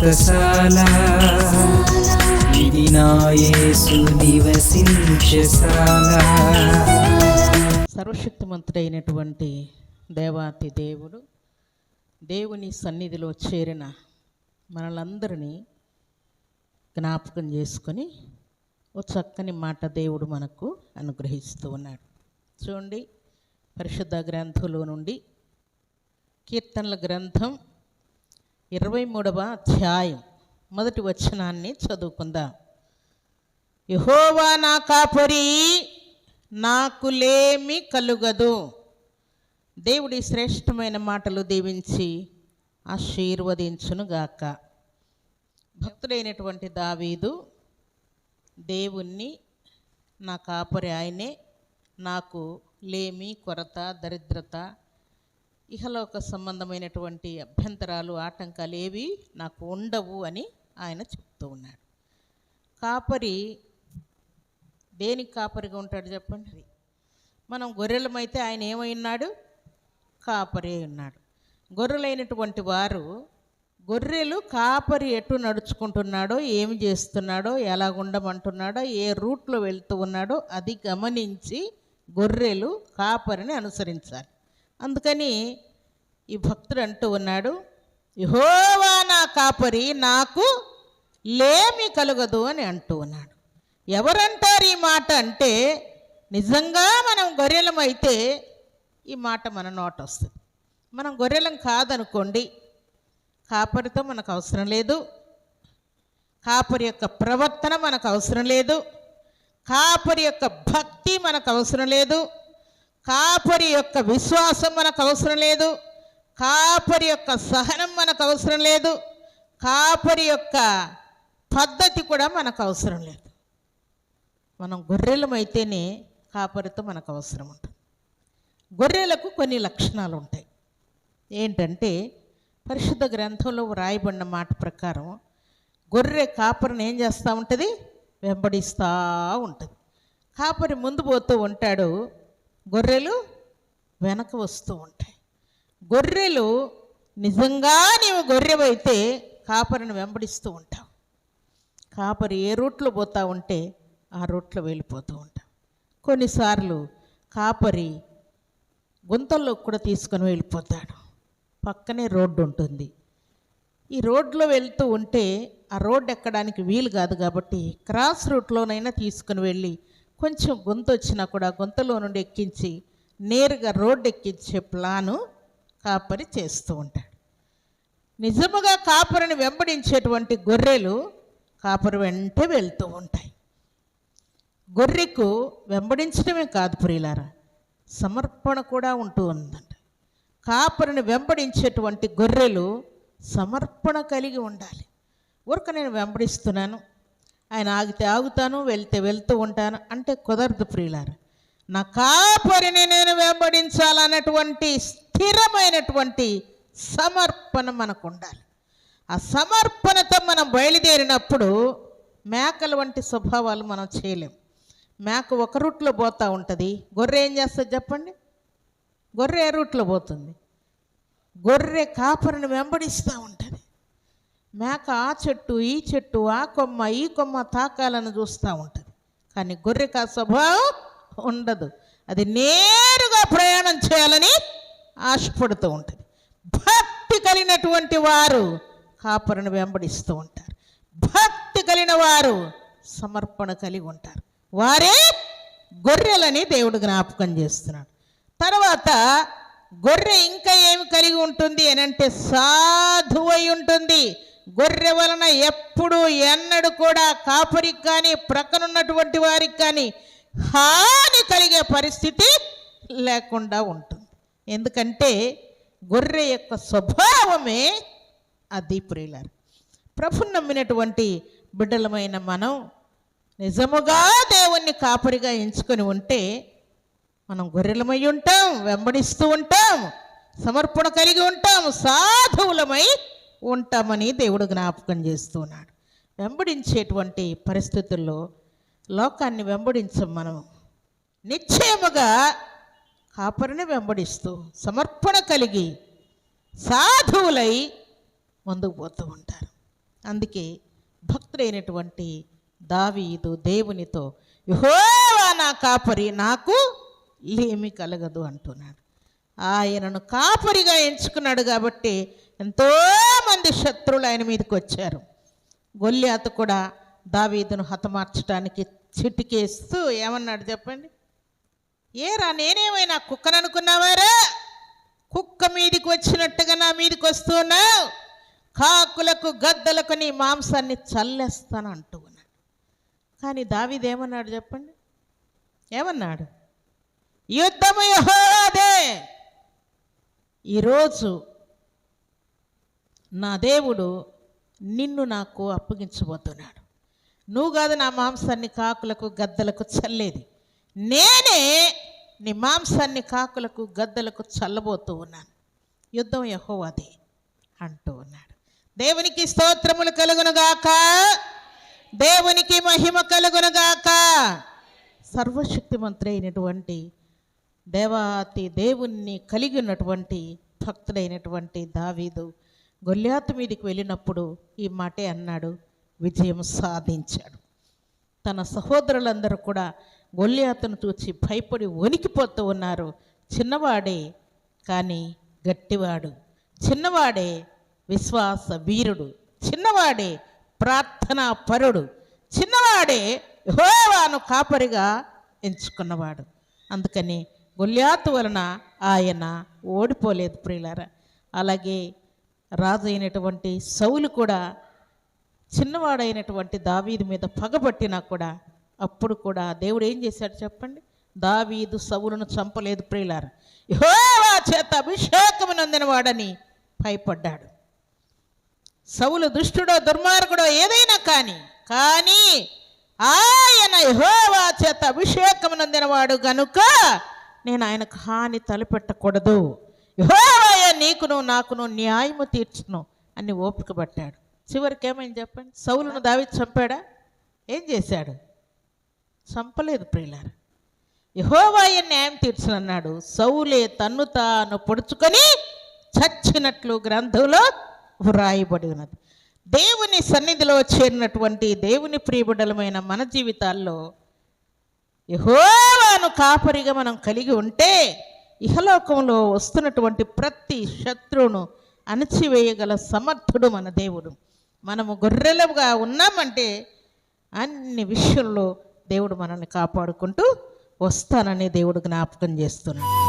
వ్రతశాల ఇది నా నివసించశాల సర్వశక్తిమంతుడైనటువంటి దేవాతి దేవుడు దేవుని సన్నిధిలో చేరిన మనలందరినీ జ్ఞాపకం చేసుకొని ఓ చక్కని మాట దేవుడు మనకు అనుగ్రహిస్తూ ఉన్నాడు. చూడండి పరిశుద్ధ గ్రంథంలో నుండి కీర్తనల గ్రంథం ఇరవై మూడవ అధ్యాయం. మొదటి వచనాన్ని చదువుకుందాం. యహోవా నా కాపరి నాకు లేమి కలుగదు. దేవుడి శ్రేష్టమైన మాటలు దీవించి ఆశీర్వదించునుగాక. భక్తుడైనటువంటి దావీదు దేవుణ్ణి నా కాపరి ఆయనే నాకు లేమి కొరత దరిద్రత ఇహలోక సంబంధమైనటువంటి అభ్యంతరాలు ఆటంకాలు ఏవి నాకు ఉండవు అని ఆయన చెప్తూ ఉన్నాడు. కాపరి దేనికి కాపరిగా ఉంటాడు చెప్పండి? మనం గొర్రెలమైతే ఆయన ఏమై ఉన్నాడు? కాపరి ఉన్నాడు. గొర్రెలైనటువంటి వారు గొర్రెలు కాపరి ఎటు నడుచుకుంటున్నాడో ఏమి చేస్తున్నాడో ఎలా ఉండమంటున్నాడో ఏ రూట్లో వెళ్తూ ఉన్నాడో అది గమనించి గొర్రెలు కాపరిని అనుసరించాలి. అందుకని ఈ భక్తుడు అంటూ ఉన్నాడు యహోవా నా కాపరి నాకు లేమి కలుగదు అని అంటూ ఉన్నాడు. ఎవరంటారు ఈ మాట అంటే నిజంగా మనం గొర్రెలమైతే ఈ మాట మన నోట వస్తుంది. మనం గొర్రెలం కాదనుకోండి కాపరితో మనకు అవసరం లేదు. కాపరి యొక్క ప్రవర్తన మనకు అవసరం లేదు. కాపరి యొక్క భక్తి మనకు అవసరం లేదు. కాపరి యొక్క విశ్వాసం మనకు అవసరం లేదు. కాపరి యొక్క సహనం మనకు అవసరం లేదు. కాపరి యొక్క పద్ధతి కూడా మనకు అవసరం లేదు. మనం గొర్రెలమైతేనే కాపరితో మనకు అవసరం ఉంటుంది. గొర్రెలకు కొన్ని లక్షణాలు ఉంటాయి. ఏంటంటే పరిశుద్ధ గ్రంథంలో వ్రాయబడిన మాట ప్రకారం గొర్రె కాపరిని ఏం చేస్తూ ఉంటుంది? వెంబడిస్తూ ఉంటుంది. కాపరి ముందు పోతూ ఉంటాడు. గొర్రెలు వెనక వస్తూ ఉంటాయి. గొర్రెలు నిజంగా నీవు గొర్రెవైతే కాపరిని వెంబడిస్తూ ఉంటావు. కాపరి ఏ రూట్లో పోతా ఉంటే ఆ రూట్లో వెళ్ళిపోతూ ఉంటాం. కొన్నిసార్లు కాపరి గుంతల్లో కూడా తీసుకొని వెళ్ళిపోతాడు. పక్కనే రోడ్డు ఉంటుంది. ఈ రోడ్లో వెళ్తూ ఉంటే ఆ రోడ్డు ఎక్కడానికి వీలు కాదు కాబట్టి క్రాస్ రూట్లోనైనా తీసుకుని వెళ్ళి కొంచెం గుంత వచ్చినా కూడా గుంతలో నుండి ఎక్కించి నేరుగా రోడ్డు ఎక్కించే ప్లాను కాపరి చేస్తూ ఉంటాడు. నిజముగా కాపరిని వెంబడించేటువంటి గొర్రెలు కాపరి వెంటే వెళ్తూ ఉంటాయి. గొర్రెకు వెంబడించడమే కాదు ప్రియులారా సమర్పణ కూడా ఉంటూ ఉందంట. కాపరిని వెంబడించేటువంటి గొర్రెలు సమర్పణ కలిగి ఉండాలి. ఊరక నేను వెంబడిస్తున్నాను ఆయన ఆగితే ఆగుతాను వెళ్తే వెళ్తూ ఉంటాను అంటే కుదరదు ప్రియులారా. నా కాపరిని నేను వెంబడించాలన్నటువంటి స్థిరమైనటువంటి సమర్పణ మనకు ఉండాలి ఆ సమర్పణతో మనం బయలుదేరినప్పుడు మేకల వంటి స్వభావాలు మనం చేయలేం. మేక ఒక రూట్లో పోతూ ఉంటుంది. గొర్రె ఏం చేస్తుంది చెప్పండి? గొర్రె ఏ రూట్లో పోతుంది? గొర్రె కాపరిని వెంబడిస్తూ ఉంటుంది. మేక ఆ చెట్టు ఈ చెట్టు ఆ కొమ్మ ఈ కొమ్మ తాకాలని చూస్తూ ఉంటుంది. కానీ గొర్రెకు ఆ స్వభావం ఉండదు. అది నేరుగా ప్రయాణం చేయాలని ఆశపడుతూ ఉంటుంది. భక్తి కలిగినటువంటి వారు కాపరిని వెంబడిస్తూ ఉంటారు. భక్తి కలిగిన వారు సమర్పణ కలిగి ఉంటారు. వారే గొర్రెలని దేవుడు జ్ఞాపకం చేస్తున్నాడు. తర్వాత గొర్రె ఇంకా ఏమి కలిగి ఉంటుంది అని అంటే సాధువై ఉంటుంది. గొర్రె వలన ఎప్పుడు ఎన్నడు కూడా కాపరికి కానీ ప్రక్కనున్నటువంటి వారికి కానీ హాని కలిగే పరిస్థితి లేకుండా ఉంటుంది. ఎందుకంటే గొర్రె యొక్క స్వభావమే అది ప్రియులారు. ప్రభుని నమ్మినటువంటి బిడ్డలమైన మనం నిజముగా దేవుణ్ణి కాపరిగా ఎంచుకొని ఉంటే మనం గొర్రెలమై ఉంటాం వెంబడిస్తూ ఉంటాం సమర్పణ కలిగి ఉంటాం సాధువులమై ఉంటామని దేవుడు జ్ఞాపకం చేస్తున్నాడు. వెంబడించేటువంటి పరిస్థితుల్లో లోకాన్ని వెంబడించం మనము. నిశ్చయముగా కాపరిని వెంబడిస్తూ సమర్పణ కలిగి సాధువులై ముందుకు పోతూ ఉంటారు. అందుకే భక్తుడైనటువంటి దావీదు దేవునితో యెహోవా నా కాపరి నాకు ఏమి కలగదు అంటున్నాడు. ఆయనను కాపరిగా ఎంచుకున్నాడు కాబట్టి ఎంతోమంది శత్రువులు ఆయన మీదకి వచ్చారు. గొల్లి అత కూడా దావీదును హతమార్చడానికి చిటికేస్తూ ఏమన్నాడు చెప్పండి? ఏరా నేనేమైనా కుక్కను అనుకున్నావారా కుక్క మీదికి వచ్చినట్టుగా నా మీదికి వస్తున్నావు? కాకులకు గద్దలకు నీ మాంసాన్ని చల్లేస్తాను అంటూ ఉన్నాడు కానీ దావిదేమన్నాడు చెప్పండి? ఏమన్నాడు? యుద్ధము యహోదే ఈరోజు నా దేవుడు నిన్ను నాకు అప్పగించబోతున్నాడు. నువ్వు కాదు నా మాంసాన్ని కాకులకు గద్దలకు చల్లేది. నేనే నీ మాంసాన్ని కాకులకు గద్దలకు చల్లబోతూ ఉన్నాను. యుద్ధం యహోవాదే అంటూ ఉన్నాడు. దేవునికి స్తోత్రములు కలుగునుగాక. దేవునికి మహిమ కలుగునుగాక. సర్వశక్తిమంత్రి అయినటువంటి దేవాతి దేవుణ్ణి కలిగి ఉన్నటువంటి భక్తుడైనటువంటి దావీదు గొల్యాతు మీదకి వెళ్ళినప్పుడు ఈ మాటే అన్నాడు. విజయం సాధించాడు. తన సహోదరులందరూ కూడా గొల్లియాతను చూచి భయపడి వణికిపోతూ ఉన్నారు. చిన్నవాడే కానీ గట్టివాడు. చిన్నవాడే విశ్వాస వీరుడు. చిన్నవాడే ప్రార్థనా పరుడు. చిన్నవాడే హోవాను కాపరిగా ఎంచుకున్నవాడు. అందుకని గొల్యాతు వలన ఆయన ఓడిపోలేదు ప్రియులారా. అలాగే రాజు అయినటువంటి సౌలు కూడా చిన్నవాడైనటువంటి దావీదు మీద పగబట్టినా కూడా అప్పుడు కూడా దేవుడు ఏం చేశాడు చెప్పండి? దావీదు సవులను చంపలేదు ప్రియులార. యహోవా చేత అభిషేకము నందినవాడని భయపడ్డాడు. సవులు దుష్టుడో దుర్మార్గుడో ఏదైనా కానీ కానీ ఆయన యహోవా చేత అభిషేకము నొందినవాడు గనుక నేను ఆయనకు హాని తలపెట్టకూడదు. యహోవాయ నీకును నాకును న్యాయము తీర్చును అని ఓపిక పట్టాడు. చివరికి ఏమైంది చెప్పండి? సౌలును దావి చంపాడా? ఏం చేశాడు? చంపలేదు ప్రియులారు. యహోవాయ న్యాయం తీర్చునన్నాడు? సౌలే తన్ను తాను పొడుచుకొని చచ్చినట్లు గ్రంథంలో వ్రాయబడి ఉన్నది. దేవుని సన్నిధిలో చేరినటువంటి దేవుని ప్రియబిడలమైన మన జీవితాల్లో యహోవాను కాపరిగా మనం కలిగి ఉంటే ఇహలోకంలో వస్తున్నటువంటి ప్రతి శత్రువును అణచివేయగల సమర్థుడు మన దేవుడు. మనము గొర్రెలుగా ఉన్నామంటే అన్ని విషయంలో దేవుడు మనల్ని కాపాడుకుంటూ వస్తానని దేవుడు జ్ఞాపకం చేస్తున్నాడు.